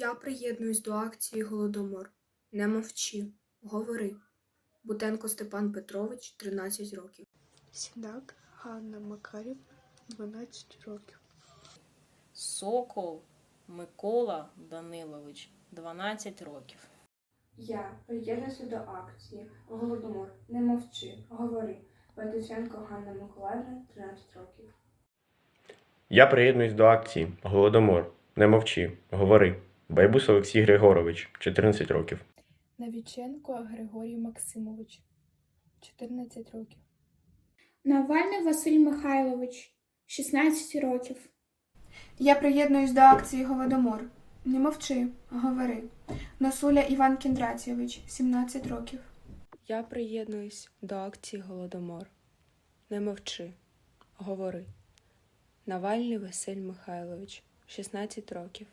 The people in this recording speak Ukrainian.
Я приєднуюсь до акції Голодомор. Не мовчи, говори. Бутенко Степан Петрович, 13 років. Сідак Ганна Макарівна, 12 років. Сокол Микола Данилович, 12 років. Я приєднуюся до акції Голодомор. Не мовчи, говори. Петусенко Ганна Миколаївна, 13 років. Я приєднуюсь до акції Голодомор. Не мовчи, говори. Байбус Олексій Григорович, 14 років. Навіченко Григорій Максимович, 14 років. Навальний Василь Михайлович, 16 років. Я приєднуюсь до акції Голодомор. Не мовчи, говори. Носуля Іван Кіндратєвич, 17 років. Я приєднуюсь до акції Голодомор. Не мовчи, говори. Навальний Василь Михайлович, 16 років.